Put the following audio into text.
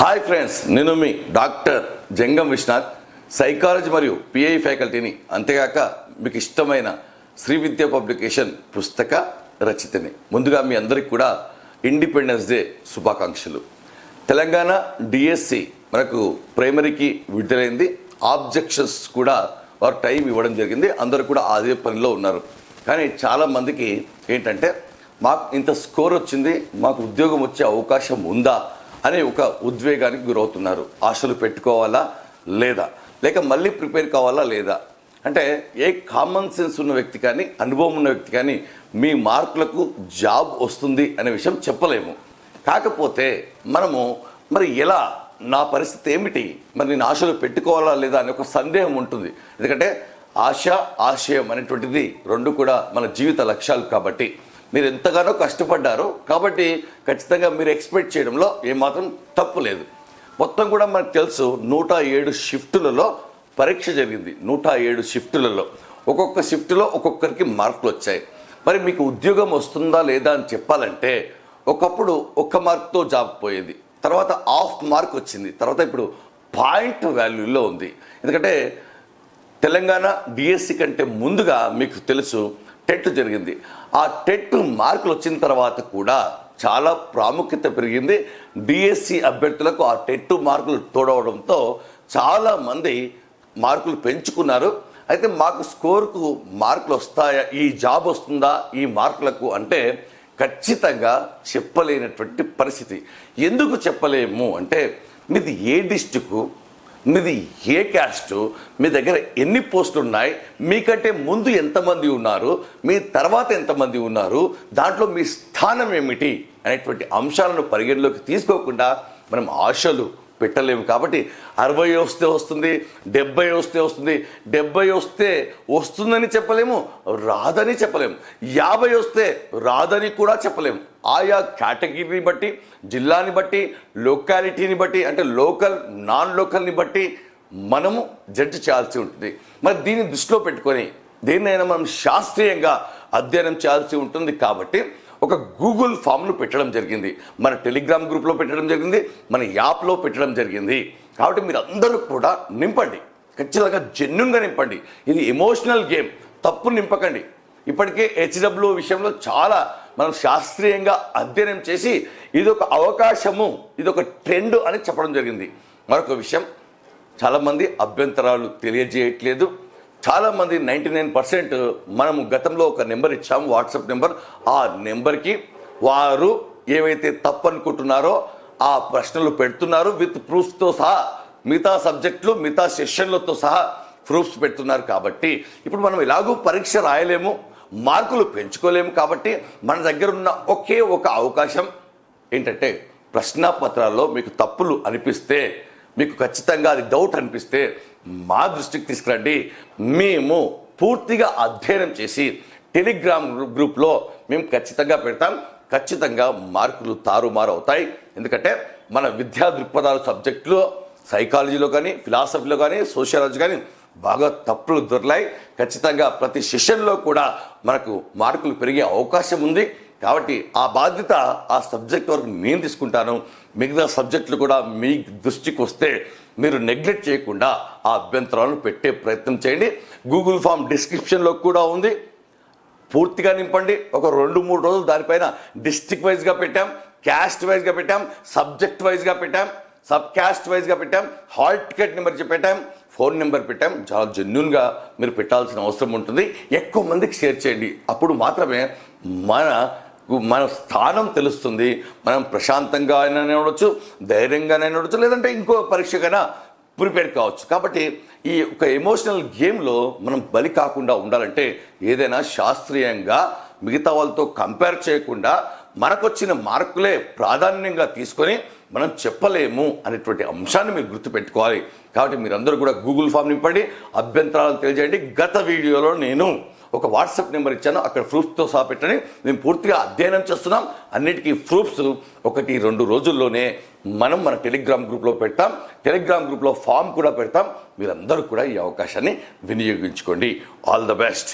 Hi friends నేను మీ doctor Jangam Vishwanath psychology మరియు పిఐ ఫ్యాకల్టీని. అంతేగాక మీకు ఇష్టమైన శ్రీ విద్య పబ్లికేషన్ పుస్తక రచితని ముందుగా మీ అందరికి కూడా ఇండిపెండెన్స్ డే శుభాకాంక్షలు. తెలంగాణ డిఎస్సి మనకు ప్రైమరీకి విడుదలైంది. ఆబ్జెక్షన్స్ కూడా వారు టైం ఇవ్వడం జరిగింది. అందరూ కూడా అదే పనిలో ఉన్నారు. కానీ చాలా మందికి ఏంటంటే మాకు ఇంత స్కోర్ వచ్చింది మాకు ఉద్యోగం వచ్చే అవకాశం ఉందా అనే ఒక ఉద్వేగానికి గురవుతున్నారు. ఆశలు పెట్టుకోవాలా లేదా? లేక మళ్ళీ ప్రిపేర్ కావాలా లేదా? అంటే ఏ కామన్ సెన్స్ ఉన్న వ్యక్తి కానీ అనుభవం ఉన్న వ్యక్తి కానీ మీ మార్కులకు జాబ్ వస్తుంది అనే విషయం చెప్పలేము. కాకపోతే మనము మరి ఎలా నా పరిస్థితి ఏమిటి? మరి నేను ఆశలు పెట్టుకోవాలా లేదా అనే ఒక సందేహం ఉంటుంది. ఎందుకంటే ఆశ ఆశయం అనేటువంటిది రెండు కూడా మన జీవిత లక్ష్యాలు కాబట్టి. మీరు ఎంతగానో కష్టపడ్డారు కాబట్టి ఖచ్చితంగా మీరు ఎక్స్పెక్ట్ చేయడంలో ఏమాత్రం తప్పు లేదు. మొత్తం కూడా మనకు తెలుసు నూట ఏడు షిఫ్టులలో పరీక్ష జరిగింది. నూట ఏడు షిఫ్టులలో ఒక్కొక్క షిఫ్టులో ఒక్కొక్కరికి మార్కులు వచ్చాయి. మరి మీకు ఉద్యోగం వస్తుందా లేదా అని చెప్పాలంటే ఒకప్పుడు ఒక్క మార్క్తో జాబ్ పోయేది. తర్వాత హాఫ్ మార్క్ వచ్చింది. తర్వాత ఇప్పుడు పాయింట్ వాల్యూలో ఉంది. ఎందుకంటే తెలంగాణ డిఎస్సి కంటే ముందుగా మీకు తెలుసు టెట్ జరిగింది. ఆ టెట్ మార్కులు వచ్చిన తర్వాత కూడా చాలా ప్రాముఖ్యత పెరిగింది. డిఎస్సి అభ్యర్థులకు ఆ టెట్ మార్కులు తోడవడంతో చాలామంది మార్కులు పెంచుకున్నారు. అయితే మాకు స్కోర్కు మార్కులు వస్తాయా? ఈ జాబ్ వస్తుందా? ఈ మార్కులకు అంటే ఖచ్చితంగా చెప్పలేనటువంటి పరిస్థితి. ఎందుకు చెప్పలేము? అంటే మీది ఏ డిస్టిక్ మీది ఏ క్యాస్ట్? మీ దగ్గర ఎన్ని పోస్టులు ఉన్నాయి మీకంటే ముందు ఎంతమంది ఉన్నారు? మీ తర్వాత ఎంతమంది ఉన్నారు? దాంట్లో మీ స్థానం ఏమిటి? అనేటువంటి అంశాలను పరిగణలోకి తీసుకోకుండా మనం ఆశలు పెట్టలేము. కాబట్టి అరవై వస్తే వస్తుంది డెబ్బై వస్తే వస్తుంది డెబ్బై వస్తే వస్తుందని చెప్పలేము రాదని చెప్పలేము. యాభై వస్తే రాదని కూడా చెప్పలేము. ఆయా కేటగిరీని బట్టి జిల్లాని బట్టి లొకాలిటీని బట్టి అంటే లోకల్ నాన్ లోకల్ని బట్టి మనము జడ్జి చేయాల్సి ఉంటుంది. మరి దీన్ని దృష్టిలో పెట్టుకొని దేన్నైనా మనం శాస్త్రీయంగా అధ్యయనం చేయాల్సి ఉంటుంది కాబట్టి ఒక గూగుల్ ఫామ్ను పెట్టడం జరిగింది. మన టెలిగ్రామ్ గ్రూప్లో పెట్టడం జరిగింది. మన యాప్లో పెట్టడం జరిగింది. కాబట్టి మీరు అందరూ కూడా నింపండి. ఖచ్చితంగా జెన్యున్గా నింపండి. ఇది ఎమోషనల్ గేమ్. తప్పు నింపకండి. ఇప్పటికే హెచ్డబ్ల్యూ విషయంలో చాలా మనం శాస్త్రీయంగా అధ్యయనం చేసి ఇది ఒక అవకాశము ఇది ఒక ట్రెండ్ అని చెప్పడం జరిగింది. మరొక విషయం చాలామంది అభ్యంతరాలు తెలియజేయట్లేదు. చాలామంది నైంటీ నైన్ పర్సెంట్ మనము గతంలో ఒక నెంబర్ ఇచ్చాము వాట్సాప్ నెంబర్. ఆ నెంబర్కి వారు ఏవైతే తప్పు అనుకుంటున్నారో ఆ ప్రశ్నలు పెడుతున్నారు. విత్ ప్రూఫ్తో సహా మిగతా సబ్జెక్టులు మిగతా సెషన్లతో సహా ప్రూఫ్స్ పెడుతున్నారు కాబట్టి ఇప్పుడు మనం ఎలాగూ పరీక్ష రాయలేము మార్కులు పెంచుకోలేము కాబట్టి మన దగ్గర ఉన్న ఒకే ఒక అవకాశం ఏంటంటే ప్రశ్నాపత్రాల్లో మీకు తప్పులు అనిపిస్తే మీకు ఖచ్చితంగా అది డౌట్ అనిపిస్తే మా దృష్టికి తీసుకురండి. మేము పూర్తిగా అధ్యయనం చేసి టెలిగ్రామ్ గ్రూప్లో మేము ఖచ్చితంగా పెడతాం. ఖచ్చితంగా మార్కులు తారుమారు అవుతాయి. ఎందుకంటే మన విద్యా దృక్పథాలు సబ్జెక్టులో సైకాలజీలో కానీ ఫిలాసఫీలో కానీ సోషియాలజీ కానీ బాగా తప్పులు దొరలాయి ఖచ్చితంగా ప్రతి సెషన్లో కూడా మనకు మార్కులు పెరిగే అవకాశం ఉంది. కాబట్టి ఆ బాధ్యత ఆ సబ్జెక్ట్ వరకు నేను తీసుకుంటాను. మిగతా సబ్జెక్టులు కూడా మీ దృష్టికి వస్తే మీరు నెగ్లెక్ట్ చేయకుండా ఆ అభ్యంతరాలను పెట్టే ప్రయత్నం చేయండి. గూగుల్ ఫామ్ డిస్క్రిప్షన్లో కూడా ఉంది. పూర్తిగా నింపండి. ఒక రెండు మూడు రోజులు దానిపైన డిస్టిక్ వైజ్గా పెట్టాం క్యాస్ట్ వైజ్గా పెట్టాం సబ్జెక్ట్ వైజ్గా పెట్టాం సబ్ క్యాస్ట్ వైజ్గా పెట్టాం హాల్ టికెట్ నెంబర్ పెట్టాం ఫోన్ నెంబర్ పెట్టాం. చాలా జెన్యున్గా మీరు పెట్టాల్సిన అవసరం ఉంటుంది. ఎక్కువ మందికి షేర్ చేయండి. అప్పుడు మాత్రమే మన మన స్థానం తెలుస్తుంది. మనం ప్రశాంతంగా అయినా ఉండొచ్చు ధైర్యంగానైనా ఉండొచ్చు లేదంటే ఇంకో పరీక్షకైనా ప్రిపేర్ కావచ్చు. కాబట్టి ఈ ఒక ఎమోషనల్ గేమ్లో మనం బలి కాకుండా ఉండాలంటే ఏదైనా శాస్త్రీయంగా మిగతా వాళ్ళతో కంపేర్ చేయకుండా మనకొచ్చిన మార్కులే ప్రాధాన్యంగా తీసుకొని మనం చెప్పలేము అనేటువంటి అంశాన్ని మీరు గుర్తుపెట్టుకోవాలి. కాబట్టి మీరందరూ కూడా గూగుల్ ఫామ్ నింపండి అభ్యంతరాలను తెలియజేయండి. గత వీడియోలో నేను ఒక వాట్సాప్ నెంబర్ ఇచ్చాను అక్కడ ప్రూఫ్తో సహా పెట్టని మేము పూర్తిగా అధ్యయనం చేస్తున్నాం. అన్నిటికీ ప్రూఫ్స్ ఒకటి రెండు రోజుల్లోనే మనం మన టెలిగ్రామ్ గ్రూప్లో పెడతాం. టెలిగ్రామ్ గ్రూప్లో ఫామ్ కూడా పెడతాం. మీరందరూ కూడా ఈ అవకాశాన్ని వినియోగించుకోండి. All the best.